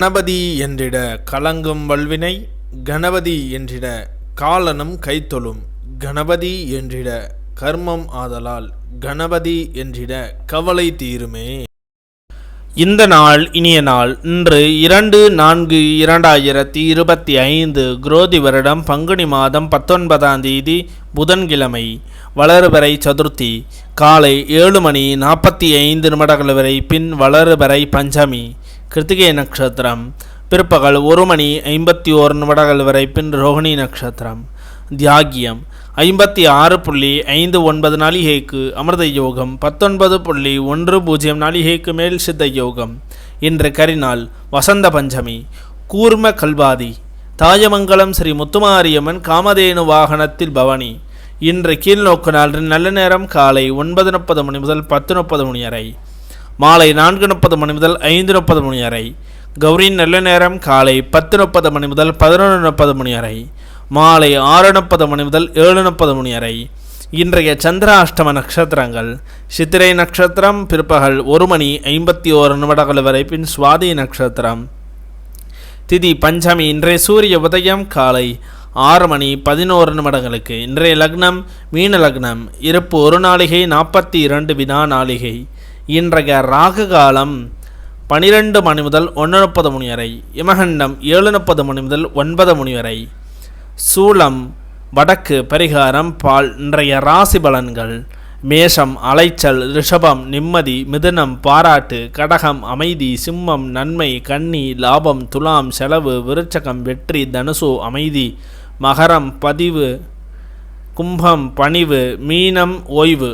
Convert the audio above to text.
கணபதி என்றிட கலங்கும் வல்வினை கணபதி என்றிட காலனும் கைத்தொழும் கணபதி என்றிட கர்மம் ஆதலால் கணபதி என்றிட கவலை தீருமே. இந்த நாள் இனிய நாள் இன்று இரண்டு நான்கு இரண்டாயிரத்தி இருபத்தி ஐந்து குரோதி வருடம் பங்குனி மாதம் பத்தொன்பதாம் தேதி புதன்கிழமை வளர்வரை சதுர்த்தி காலை ஏழு மணி நாற்பத்தி ஐந்து நிமிடங்கள் வரை பின் வளர்வரை பஞ்சமி. கிருத்திகை நட்சத்திரம். பிற்பகல் ஒரு மணி ஐம்பத்தி ஓரு நிமிடங்கள் வரை பின் ரோஹிணி நட்சத்திரம். தியாகியம் ஐம்பத்தி ஆறு புள்ளி ஐந்து ஒன்பது நாளிகைக்கு அமிர்த யோகம் பத்தொன்பது புள்ளி ஒன்று பூஜ்ஜியம் நாளிகைக்கு மேல் சித்த யோகம். இன்று கரிநாள் வசந்த பஞ்சமி கூர்ம கல்வாதி தாயமங்கலம் ஸ்ரீ முத்துமாரியம்மன் காமதேனு வாகனத்தில் பவனி. இன்று கீழ்நோக்கு நாள் நல்ல நேரம் காலை ஒன்பது முப்பது மணி முதல் பத்து முப்பது மணி வரை. மாலை நான்கு முப்பது மணி முதல் ஐந்து முப்பது மணி வரை. கௌரியின் நல்ல நேரம் காலை பத்து முப்பது மணி முதல் பதினொன்று முப்பது மணி வரை. மாலை ஆறு முப்பது மணி முதல் ஏழு முப்பது மணி வரை. இன்றைய சந்திராஷ்டம நட்சத்திரங்கள். சித்திரை நட்சத்திரம் பிற்பகல் ஒரு மணி ஐம்பத்தி ஓரு நிமிடங்கள் வரை பின் சுவாதி நட்சத்திரம். திதி பஞ்சமி இன்றைய சூரிய உதயம் காலை ஆறு மணி பதினோரு நிமிடங்களுக்கு. இன்றைய லக்னம் மீன லக்னம் இருப்பு ஒரு நாளிகை நாற்பத்தி இரண்டு வினா நாளிகை. இன்றைய ராகு காலம் பனிரெண்டு மணி முதல் ஒன்று முப்பது மணி வரை இமகண்டம் ஏழு முப்பது மணி முதல் ஒன்பது மணி வரை. சூளம் வடக்கு பரிகாரம் பால் இன்றைய ராசி பலன்கள். மேஷம் அலைச்சல் ரிஷபம் நிம்மதி மிதுனம் பாராட்டு கடகம் அமைதி சிம்மம் நன்மை கன்னி லாபம் துலாம் செலவு விருச்சகம் வெற்றி தனுசு அமைதி. மகரம் பதிவு கும்பம் பணிவு மீனம் ஓய்வு.